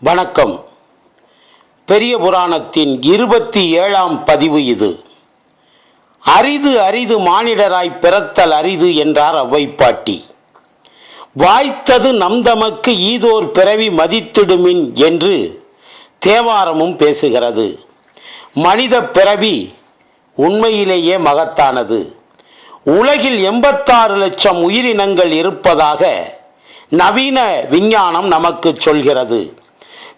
வணக்கம். பெரிய புராணத்தின் இருபத்தி ஏழாம் பதிவு இது. அரிது அரிது மானிடராய் பிறத்தல் அரிது என்றார் அவ்வைப்பாட்டி. வாய்த்தது நம் தமக்கு ஈதோர் பிறவி மதித்திடுமின் என்று தேவாரமும் பேசுகிறது. மனித பிறவி உண்மையிலேயே மகத்தானது. உலகில் எண்பத்தாறு லட்சம் உயிரினங்கள் இருப்பதாக நவீன விஞ்ஞானம் நமக்கு சொல்கிறது.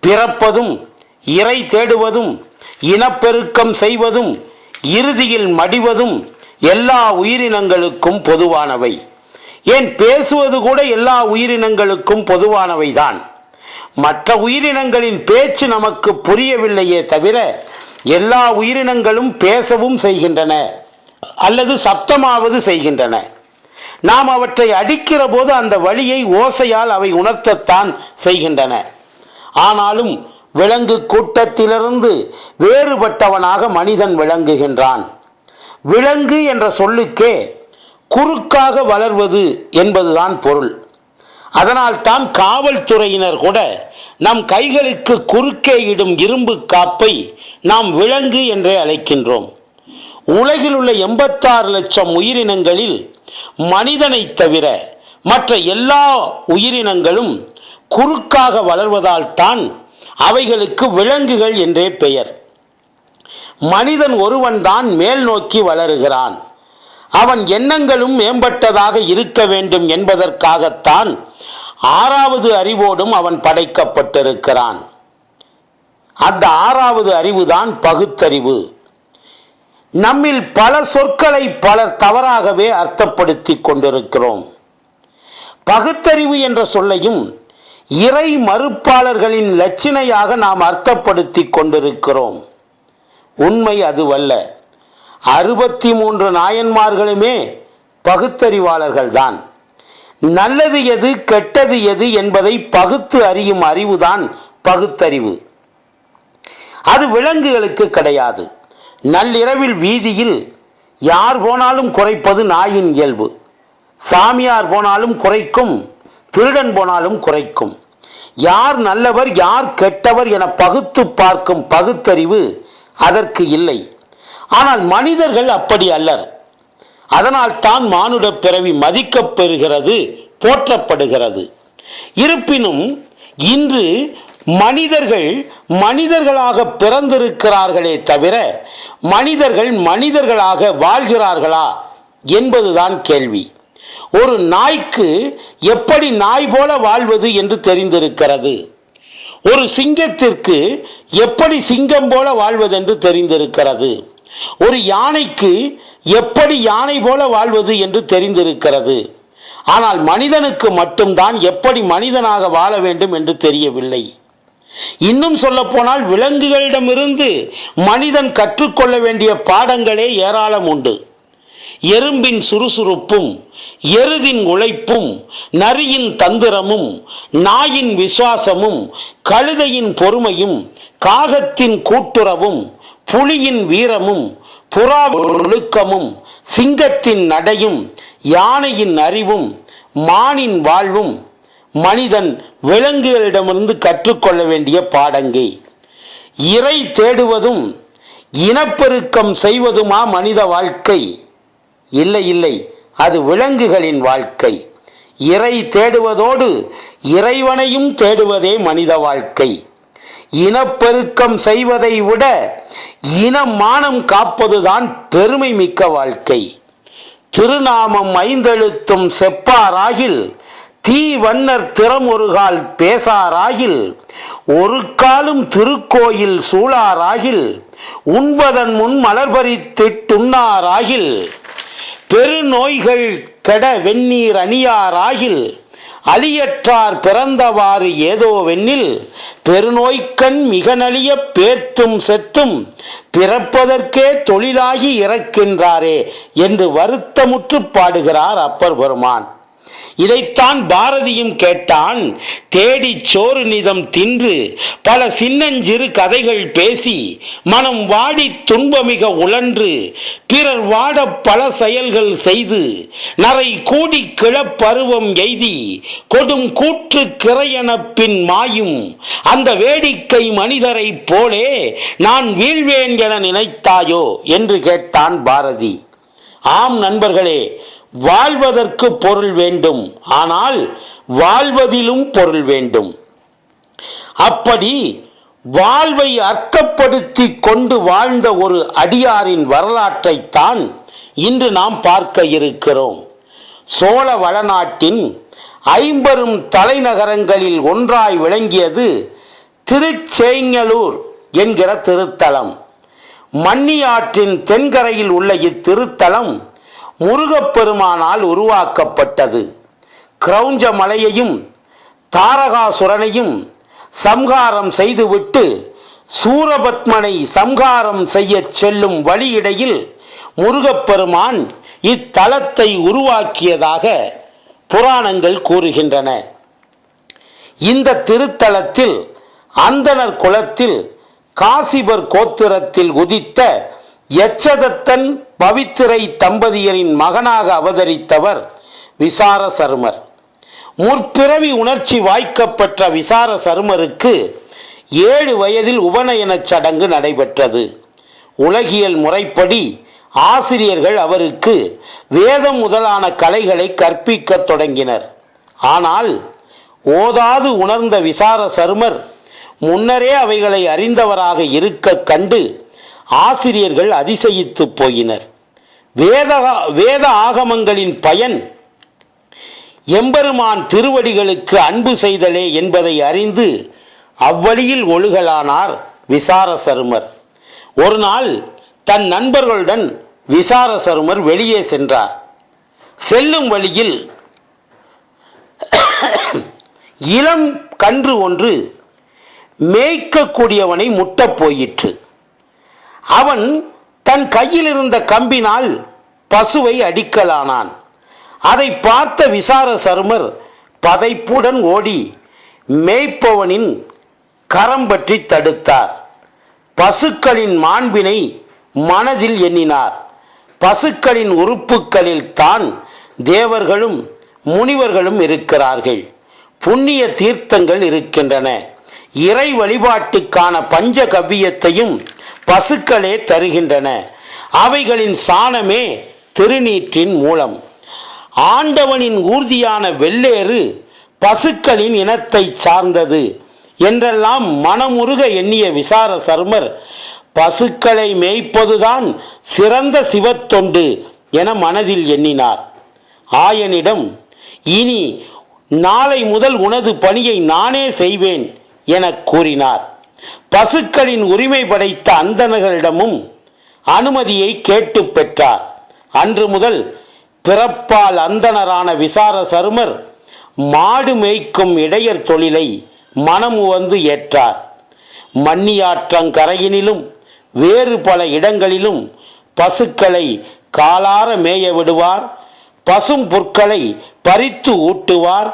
பிறப்பதும் இறை தேடுவதும் இனப்பெருக்கம் செய்வதும் இறுதியில் மடிவதும் எல்லா உயிரினங்களுக்கும் பொதுவானவை. ஏன் பேசுவது கூட எல்லா உயிரினங்களுக்கும் பொதுவானவைதான்? மற்ற உயிரினங்களின் பேச்சு நமக்கு புரியவில்லையே தவிர எல்லா உயிரினங்களும் பேசவும் செய்கின்றன அல்லது சப்தமாவது செய்கின்றன. நாம் அவற்றை அடிக்கிற போது அந்த வழியை ஓசையால் அவை உணர்த்தத்தான் செய்கின்றன. ஆனாலும் விலங்கு கூட்டத்திலிருந்து வேறுபட்டவனாக மனிதன் விளங்குகின்றான். விலங்கு என்ற சொல்லுக்கே குறுக்காக வளர்வது என்பதுதான் பொருள். அதனால் தான் காவல்துறையினர் கூட நம் கைகளுக்கு குறுக்கே இடும் இரும்பு காப்பை நாம் விலங்கு என்றே அழைக்கின்றோம். உலகில் உள்ள எண்பத்தாறு லட்சம் உயிரினங்களில் மனிதனை தவிர மற்ற எல்லா உயிரினங்களும் குறுக்காக வளர்வதால் தான் அவைகளுக்கு விலங்குகள் என்றே பெயர். மனிதன் ஒருவன் தான் மேல் நோக்கி வளருகிறான். அவன் எண்ணங்களும் மேம்பட்டதாக இருக்க வேண்டும் என்பதற்காகத்தான் ஆறாவது அறிவோடும் அவன் படைக்கப்பட்டிருக்கிறான். அந்த ஆறாவது அறிவுதான் பகுத்தறிவு. நம்மில் பல சொற்களை பலர் தவறாகவே அர்த்தப்படுத்திக் கொண்டிருக்கிறோம். பகுத்தறிவு என்ற சொல்லையும் இறை மறுப்பாளர்களின் லட்சணையாக நாம் அர்த்தப்படுத்தி கொண்டிருக்கிறோம். உண்மை அதுவல்ல. அறுபத்தி மூன்று நாயன்மார்களுமே பகுத்தறிவாளர்கள்தான். நல்லது எது கெட்டது எது என்பதை பகுத்து அறியும் அறிவுதான் பகுத்தறிவு. அது விலங்குகளுக்கு கிடையாது. நள்ளிரவில் வீதியில் யார் போனாலும் குறைப்பது நாயின் இயல்பு. சாமியார் போனாலும் குறைக்கும் திருடன் போனாலும் குறைக்கும். யார் நல்லவர் யார் கெட்டவர் என பகுத்து பார்க்கும் பகுத்தறிவு அதற்கு இல்லை. ஆனால் மனிதர்கள் அப்படி அல்லர். அதனால் தான் மானுட பிறவி மதிக்கப்பெறுகிறது போற்றப்படுகிறது. இருப்பினும் இன்று மனிதர்கள் மனிதர்களாக பிறந்திருக்கிறார்களே தவிர மனிதர்கள் மனிதர்களாக வாழ்கிறார்களா என்பதுதான் கேள்வி. ஒரு நாய்க்கு எப்படி நாய் போல வாழ்வது என்று தெரிந்திருக்கிறது? ஒரு சிங்கத்திற்கு எப்படி சிங்கம் போல வாழ்வதென்று தெரிந்திருக்கிறது? ஒரு யானைக்கு எப்படி யானை போல வாழ்வது என்று தெரிந்திருக்கிறது? ஆனால் மனிதனுக்கு மட்டும்தான் எப்படி மனிதனாக வாழ வேண்டும் என்று தெரியவில்லை. இன்னும் சொல்ல போனால் விலங்குகளிடமிருந்து மனிதன் கற்றுக்கொள்ள வேண்டிய பாடங்களே ஏராளம் உண்டு. எறும்பின் சுறுசுறுப்பும் எருதின் உழைப்பும் நரியின் தந்திரமும் நாயின் விசுவாசமும் கழுதையின் பொறுமையும் காகத்தின் கூட்டுறவும் புலியின் வீரமும் புறா ஒழுக்கமும் சிங்கத்தின் நடையும் யானையின் அறிவும் மானின் வாழ்வும் மனிதன் விலங்குகளிடமிருந்து கற்றுக்கொள்ள வேண்டிய பாடங்கை. இறை தேடுவதும் இனப்பெருக்கம் செய்வதுமா மனித வாழ்க்கை? இல்லை இல்லை. அது விலங்குகளின் வாழ்க்கை. இறை தேடுவதோடு இறைவனையும் தேடுவதே மனித வாழ்க்கை. இனப்பெருக்கம் செய்வதை விட இனமானம் காப்பதுதான் பெருமை மிக்க வாழ்க்கை. திருநாமம் ஐந்தெழுத்தும் செப்பாராகில் தீ வண்ணர் திறமொருகால் பேசாராகில் ஒரு காலும் திருக்கோயில் சூழாராகில் உண்பதன் முன் மலர்பறித்திட்டுண்ணாராகில் பெருநோய்கள் கெட வெந்நீர் அணியாராகில் அலியற்றார் பிறந்தவாறு ஏதோ வெண்ணில் பெருநோய்க்கண் மிக நலிய பேர்த்தும் செத்தும் பிறப்பதற்கே தொழிலாகி இறக்கின்றாரே என்று வருத்தமுற்று பாடுகிறார் அப்பர் பெருமான். இதைத்தான் பாரதியும் கேட்டான் தேடி சோறு நிதம் தின்று பல சின்னஞ்சிறு கதைகள் பேசி மனம் வாடி துன்பமிக உழன்று பிறர் வாட பல செயல்கள் செய்து நரை கூடி கிளப்பருவம் எய்தி கொடும் கூற்று கிரையென பின் மாயும் அந்த வேடிக்கை மனிதரைப் போலே நான் வீழ்வேன் என நினைத்தாயோ? என்று கேட்டான் பாரதி. ஆம் நண்பர்களே வாழ்வதற்கு பொருள் வேண்டும். ஆனால் வாழ்வதிலும் பொருள் வேண்டும். அப்படி வாழ்வை அர்த்தப்படுத்தி கொண்டு வாழ்ந்த ஒரு அடியாரின் வரலாற்றைத்தான் இன்று நாம் பார்க்க இருக்கிறோம். சோழ வளநாட்டின் ஐம்பெரும் தலைநகரங்களில் ஒன்றாய் விளங்கியது திருச்சேங்கலூர் என்கிற திருத்தலம். மன்னியாற்றின் தென்கரையில் உள்ள இத்திருத்தலம் முருகப்பெருமானால் உருவாக்கப்பட்டது. கிரௌஞ்ச மலையையும் தாரகாசுரனையும் சம்ஹாரம் செய்துவிட்டு சூரபத்மனை சம்ஹாரம் செய்யச் செல்லும் வழியிடையில் முருகப்பெருமான் இத்தலத்தை உருவாக்கியதாக புராணங்கள் கூறுகின்றன. இந்த திருத்தலத்தில் அந்தணர் குலத்தில் காசிபர் கோத்திரத்தில் உதித்த எச்சதத்தன் பவித்திரை தம்பதியரின் மகனாக அவதரித்தவர் விசார சருமர். முற்பிறவி உணர்ச்சி வாய்க்கப்பெற்ற விசார சருமருக்கு ஏழு வயதில் உபநயனச் சடங்கு நடைபெற்றது. உலகியல் முறைப்படி ஆசிரியர்கள் அவருக்கு வேதம் முதலான கலைகளை கற்பிக்கத் தொடங்கினர். ஆனால் ஓதாது உணர்ந்த விசார சருமர் முன்னரே அவைகளை அறிந்தவராக இருக்க கண்டு ஆசிரியர்கள் அதிசயித்து போயினர். வேத வேத ஆகமங்களின் பயன் எம்பெருமான் திருவடிகளுக்கு அன்பு செய்தலே என்பதை அறிந்து அவ்வழியில் ஒழுகலானார் விசார சருமர் ஒரு நாள் தன் நண்பர்களுடன் விசார சருமர் வெளியே சென்றார். செல்லும் வழியில் இளம் கன்று ஒன்று மேய்க்கக்கூடியவனை முட்டப் போயிற்று. அவன் தன் கையில் இருந்த கம்பினால் பசுவை அடிக்கலானான். அதை பார்த்த விசார சருமர் பதைப்புடன் ஓடி மேய்ப்பவனின் கரம் பற்றி தடுத்தார். பசுக்களின் மாண்பினை மனதில் எண்ணினார். பசுக்களின் உறுப்புகளில் தான் தேவர்களும் முனிவர்களும் இருக்கிறார்கள். புண்ணிய தீர்த்தங்கள் இருக்கின்றன. இறை வழிபாட்டுக்கான பஞ்ச கவ்வியத்தையும் பசுக்களே தருகின்றன. அவைகளின் சாணமே திருநீற்றின் மூலம். ஆண்டவனின் ஊர்தியான வெள்ளேறு பசுக்களின் இனத்தை சார்ந்தது என்றெல்லாம் மனமுருக எண்ணிய விசார சர்மர் பசுக்களை மேய்ப்பதுதான் சிறந்த சிவத்தொண்டு என மனதில் எண்ணினார். ஆயனிடம் இனி நாளை முதல் உனது பணியை நானே செய்வேன் என கூறினார். பசுக்களின் உரிமை படைத்த அந்தணர்களிடமும் அனுமதியை கேட்டு பெற்றார். அன்று முதல் பிறப்பால் அந்தணரான விசார சருமர் மாடு மேய்க்கும் இடையர் தொழிலை மனம் வந்து ஏற்றார் மன்னியாற்றங்கரையினிலும் வேறு பல இடங்களிலும் பசுக்களை காலார மேய விடுவார். பசும் புற்களை பறித்து ஊட்டுவார்.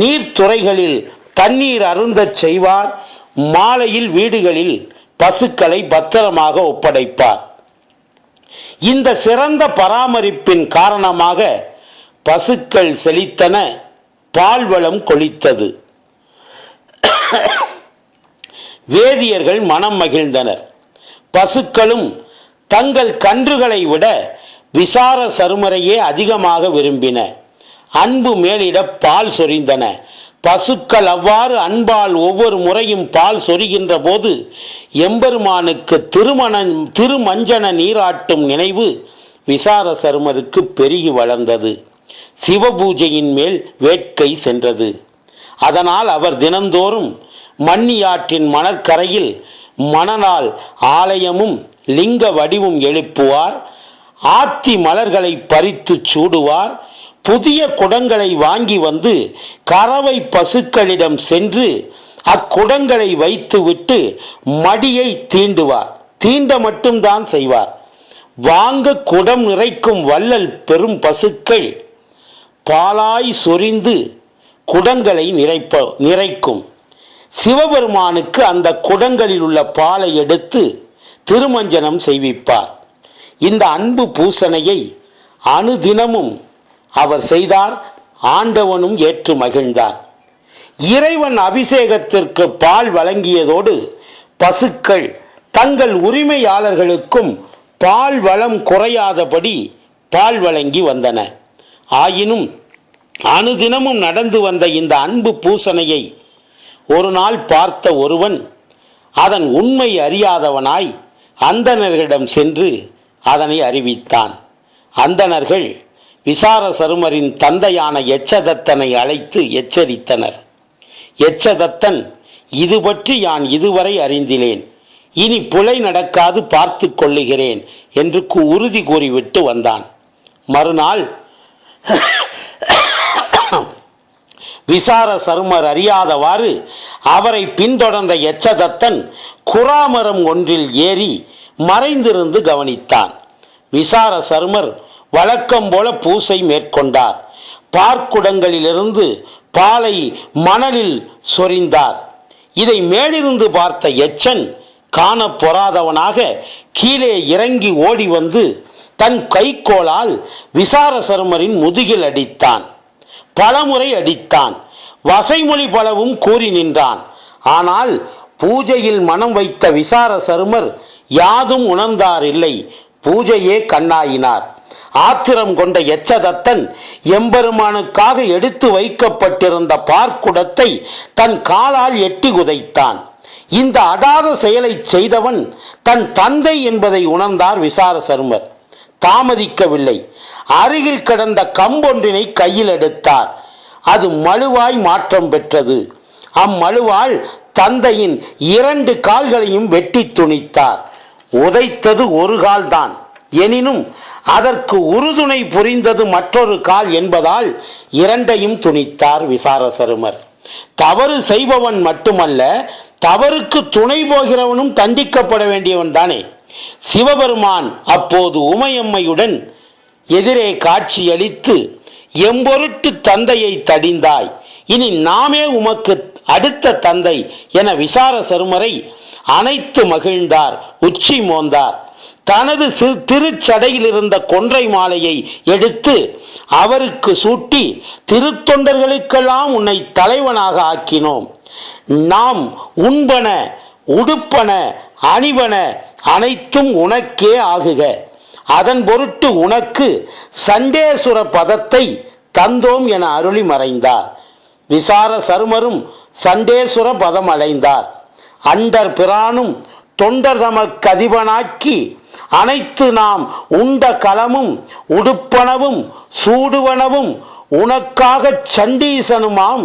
நீர்த்துறைகளில் தண்ணீர் அருந்தச் செய்வார். மாலையில் வீடுகளில் பசுக்களை பத்திரமாக ஒப்படைப்பார். இந்த சிறந்த பராமரிப்பின் காரணமாக பசுக்கள் செழித்தன பால்வளம் கொளித்தது. வேதியர்கள் மனம் மகிழ்ந்தனர். பசுக்களும் தங்கள் கன்றுகளை விட விசார சருமரையே அதிகமாக விரும்பின. அன்பு மேலிட பால் சொரிந்தன. பசுக்கள் அவ்வாறு அன்பால் ஒவ்வொரு முறையும் பால் சொரிகின்ற போது எம்பெருமானுக்கு திருமண திருமஞ்சன நீராட்டும் நினைவு விசார சருமருக்கு பெருகி வளர்ந்தது. சிவபூஜையின் மேல் வேட்கை சென்றது. அதனால் அவர் தினந்தோறும் மன்னியாற்றின் மணற்கரையில் மணனால் ஆலயமும் லிங்க வடிவும் எழுப்புவார் ஆத்தி மலர்களை பறித்து சூடுவார் புதிய குடங்களை வாங்கி வந்து கறவை பசுக்களிடம் சென்று அக்குடங்களை வைத்துவிட்டு மடியை தீண்டுவார். தீண்ட மட்டும்தான் செய்வார். வாங்க குடம் நிறைக்கும் வள்ளல் பெரும் பசுக்கள் பாலாய் சொரிந்து குடங்களை நிறைப்ப நிறைக்கும். சிவபெருமானுக்கு அந்த குடங்களில் உள்ள பாலை எடுத்து திருமஞ்சனம் செய்விப்பார். இந்த அன்பு பூசணையை அனுதினமும் அவர் செய்தார் ஆண்டவனும் ஏற்று மகிழ்ந்தார். இறைவன் அபிஷேகத்திற்கு பால் வழங்கியதோடு பசுக்கள் தங்கள் உரிமையாளர்களுக்கும் பால் வளம் குறையாதபடி பால் வழங்கி வந்தன. ஆயினும் அனுதினமும் நடந்து வந்த இந்த அன்பு பூசணையை ஒரு நாள் பார்த்த ஒருவன் அதன் உண்மை அறியாதவனாய் அந்தணர்களிடம் சென்று அதனை அறிவித்தான். அந்தணர்கள் விசார சருமரின் தந்தையான எச்சதத்தனை அழைத்து எச்சரித்தனர். எச்சதத்தன் இது பற்றி யான் இதுவரை அறிந்திலேன். இனி புலை நடக்காது பார்த்து கொள்ளுகிறேன் என்று உறுதி கூறிவிட்டு வந்தான். மறுநாள் விசார சருமர் அறியாதவாறு அவரை பின்தொடர்ந்த எச்சதத்தன் குராமரம் ஒன்றில் ஏறி மறைந்திருந்து கவனித்தான். விசார சருமர் வழக்கம் போல பூசை மேற்கொண்டார். பார்க்குடங்களிலிருந்து பாலை மணலில் சொரிந்தார். இதை மேலிருந்து பார்த்த எச்சன் காணப் பொறாதவனாக கீழே இறங்கி ஓடி வந்து தன் கைக்கோளால் விசார சருமரின் முதுகில் அடித்தான். பலமுறை அடித்தான். வசைமொழி பலவும் கூறி நின்றான். ஆனால் பூஜையில் மனம் வைத்த விசார சருமர் யாதும் உணர்ந்தார் இல்லை பூஜையே கண்ணாயினார். ஆத்திரம் கொண்ட எச்சதத்தன் எம்பெருமானுக்காக எடுத்து வைக்கப்பட்டிருந்த பார்க்குடத்தை தன் காலால் எட்டி குதைத்தான். இந்த அடாத செயலை செய்தவன் தன் தந்தை என்பதை உணர்ந்தார் விசார சர்மர் தாமதிக்கவில்லை. அருகில் கிடந்த கம்பொன்றினை கையில் எடுத்தார். அது மழுவாய் மாற்றம் பெற்றது. அம்மழுவால் தந்தையின் இரண்டு கால்களையும் வெட்டி துணித்தார். உதைத்தது ஒரு கால்தான். எனினும் அதற்கு உறுதுணை புரிந்தது மற்றொரு கால் என்பதால் இரண்டையும் துணித்தார் விசாரசருமர். தவறு செய்பவன் மட்டுமல்ல தவறுக்கு துணை போகிறவனும் தண்டிக்கப்பட வேண்டியவன் தானே. சிவபெருமான் அப்போது உமையம்மையுடன் எதிரே காட்சியளித்து எம்பொருட்டு தந்தையை தடிந்தாய் இனி நாமே உமக்கு அடுத்த தந்தை என விசார சருமரை அனைத்து மகிழ்ந்தார் உச்சி மோந்தார். தனது திருச்சடையில் இருந்த கொன்றை மாலையை எடுத்து அவருக்கு சூட்டி திருத்தொண்டர்களுக்கெல்லாம் உன்னை தலைவனாக ஆக்கினோம். நாம் உண்பன உடுப்பன அணிவன அனைத்தும் உனக்கே ஆகுக. அதன் பொருட்டு உனக்கு சண்டேசுர பதத்தை தந்தோம் என அருளி மறைந்தார். விசார சருமரும் சண்டேசுர பதம் அடைந்தார். அண்டர் பிரானும் தொண்டர் தமக்கதிபனாக்கி அனைத்து நாம் உண்ட களமும் உடுப்பனவும் சூடுவனவும் உனக்காகச் சண்டீசனுமாம்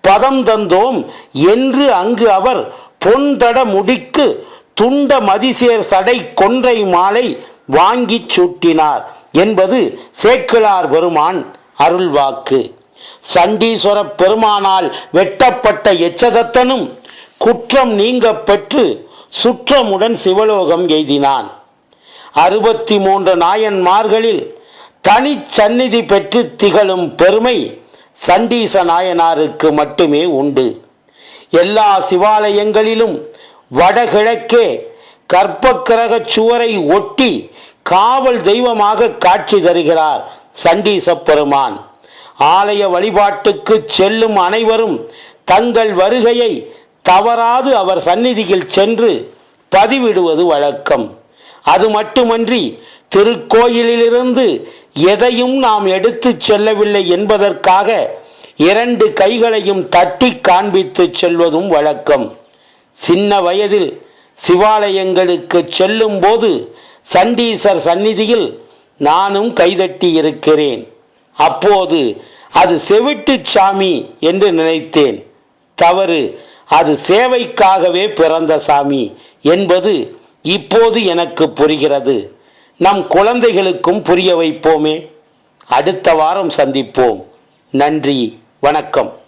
பதம் தந்தோம் என்று அங்கு அவர் பொன்தட முடிக்கு துண்ட மதிசேர் சடை கொன்றை மாலை வாங்கிச் சூட்டினார் என்பது சேக்கிழார் பெருமான் அருள்வாக்கு சண்டீஸ்வர பெருமானால் வெட்டப்பட்ட எச்சதத்தனும் குற்றம் நீங்க பெற்று சுற்றமுடன் சிவலோகம் எய்தினான். அறுபத்தி மூன்று நாயன்மார்களில் தனிச்சந்நிதி பெற்று திகழும் பெருமை சண்டீச நாயனாருக்கு மட்டுமே உண்டு. எல்லா சிவாலயங்களிலும் வடகிழக்கே கற்பக்கிரகச் சுவரை ஒட்டி காவல் தெய்வமாக காட்சி தருகிறார் சண்டீச பெருமான். ஆலய வழிபாட்டுக்கு செல்லும் அனைவரும் தங்கள் வருகையை தவறாது அவர் சந்நிதியில் சென்று பதிவிடுவது வழக்கம். அது மட்டுமன்றி திருக்கோயிலிலிருந்து எதையும் நாம் எடுத்துச் செல்லவில்லை என்பதற்காக இரண்டு கைகளையும் தட்டி காண்பித்து செல்வதும் வழக்கம். சின்ன வயதில் சிவாலயங்களுக்கு செல்லும் போது சண்டீசர் சந்நிதியில் நானும் கைதட்டி இருக்கிறேன். அப்போது அது செவிட்டு சாமி என்று நினைத்தேன். தவறு அது சேவைக்காகவே பிறந்த சாமி என்பது இப்போது எனக்கு புரிகிறது. நம் குழந்தைகளுக்கும் புரிய வைப்போமே. அடுத்த வாரம் சந்திப்போம். நன்றி. வணக்கம்.